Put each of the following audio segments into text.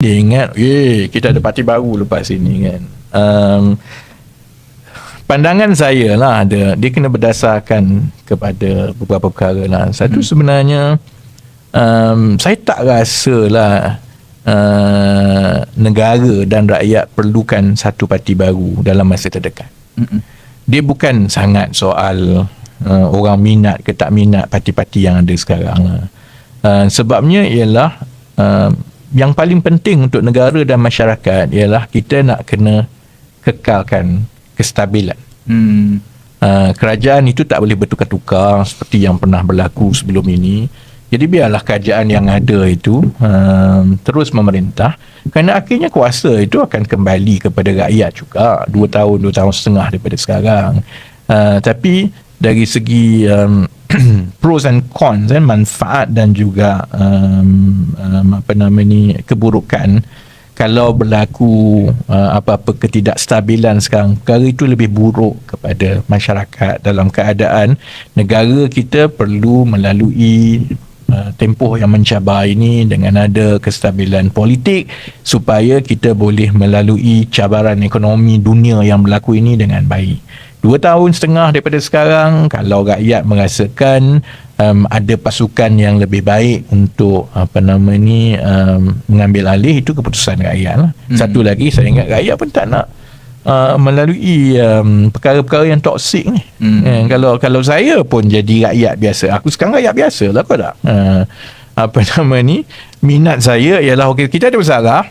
dia ingat eh kita ada parti baru lepas ini kan um, pandangan saya lah ada dia kena berdasarkan kepada beberapa perkara lah satu hmm. sebenarnya um, saya tak rasa lah uh, negara dan rakyat perlukan satu parti baru dalam masa terdekat hmm. dia bukan sangat soal uh, orang minat ke tak minat parti-parti yang ada sekarang lah. uh, sebabnya ialah uh, yang paling penting untuk negara dan masyarakat ialah kita nak kena kekalkan kestabilan. Hmm. Uh, kerajaan itu tak boleh bertukar-tukar seperti yang pernah berlaku sebelum ini. Jadi biarlah kerajaan yang ada itu um, terus memerintah kerana akhirnya kuasa itu akan kembali kepada rakyat juga dua tahun, dua tahun setengah daripada sekarang. Uh, tapi dari segi um, pros and cons eh, manfaat dan juga um, um, apa nama ni keburukan. Kalau berlaku uh, apa-apa ketidakstabilan sekarang perkara itu lebih buruk kepada masyarakat dalam keadaan negara kita perlu melalui uh, tempoh yang mencabar ini dengan ada kestabilan politik supaya kita boleh melalui cabaran ekonomi dunia yang berlaku ini dengan baik dua tahun setengah daripada sekarang kalau rakyat merasakan um, ada pasukan yang lebih baik untuk apa nama ni um, mengambil alih itu keputusan rakyat lah. Hmm. Satu lagi saya ingat rakyat pun tak nak uh, melalui um, perkara-perkara yang toksik ni. Hmm. Eh, kalau kalau saya pun jadi rakyat biasa, aku sekarang rakyat biasa lah kau tak? Uh, apa nama ni? Minat saya ialah okey kita ada masalah.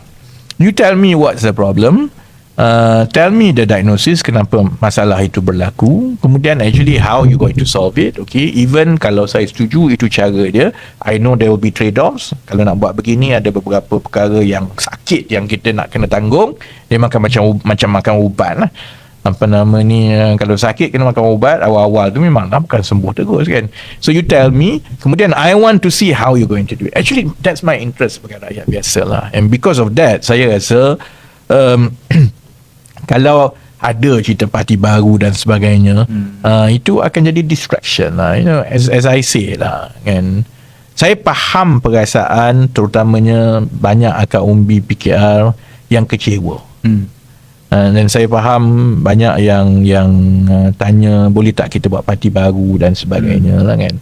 You tell me what's the problem uh, tell me the diagnosis kenapa masalah itu berlaku. Kemudian actually how you going to solve it okay? Even kalau saya setuju itu cara dia I know there will be trade-offs. Kalau nak buat begini ada beberapa perkara yang sakit yang kita nak kena tanggung. Dia makan macam macam makan ubat lah. Apa nama ni uh, kalau sakit kena makan ubat. Awal-awal tu memang lah bukan sembuh terus kan? So you tell me. Kemudian I want to see how you going to do it. Actually that's my interest sebagai rakyat biasa lah. And because of that saya rasa um, kalau ada cerita parti baru dan sebagainya hmm. uh, itu akan jadi distraction lah you know as as I say lah kan saya faham perasaan terutamanya banyak akak umbi PKR yang kecewa hmm. uh, dan saya faham banyak yang yang uh, tanya boleh tak kita buat parti baru dan sebagainya hmm. lah kan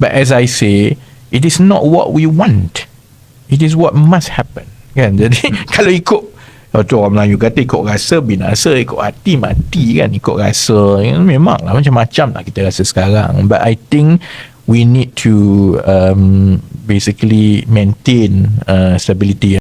but as I say it is not what we want it is what must happen kan jadi hmm. kalau ikut kalau orang Melayu kata ikut rasa binasa, ikut hati mati kan, ikut rasa. Ya, memanglah macam-macam lah kita rasa sekarang. But I think we need to um, basically maintain uh, stability